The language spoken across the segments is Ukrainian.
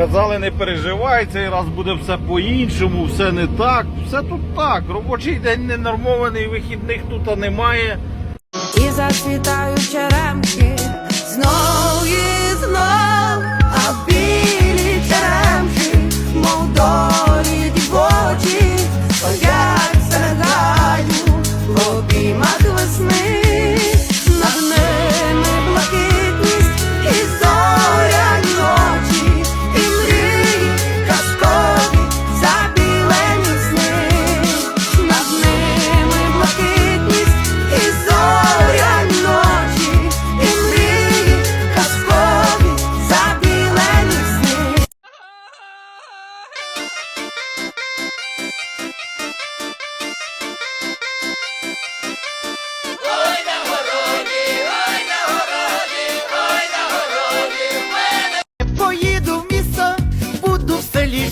Казали, не переживай, цей раз буде все по-іншому, все не так. Все тут так. Робочий день не нормований, вихідних тут немає. І зацвітають черемки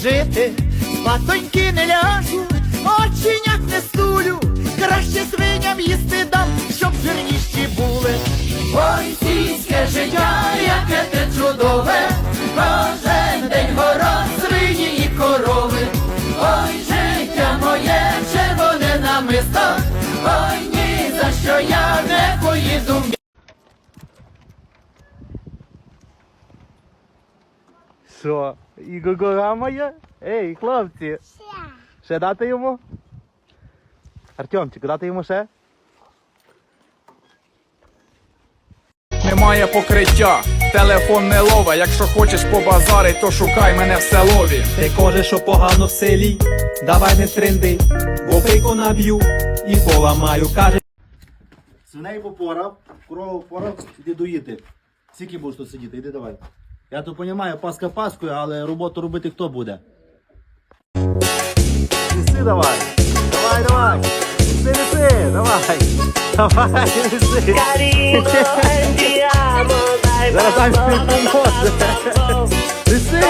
жити, спатоньки не ляжу, оченят не стулю, краще свиням їсти дам, щоб жирніші були. Ой, сільське життя, яке те чудове, кожен день город, свині і корови. Ой, життя моє, червоне намисто, ой, ні за що я не поїду Що? І гогора моя? Ей, хлопці. Ще дати йому? Артемчик, дати йому ще? Немає покриття, телефон не лове. Якщо хочеш побазарить, то шукай мене в селові. Ти кажеш, що погано в селі, давай не тренди, бо пику наб'ю і поламаю. Каже, Свиней попорав, корову попорав, іди доїти. Скільки будеш тут сидіти, іди давай. Я то розумію, паска паскою, але роботу робити хто буде? Неси давай. Давай, давай. Неси, неси, давай. Давай, неси. Зараз там поможе. Неси.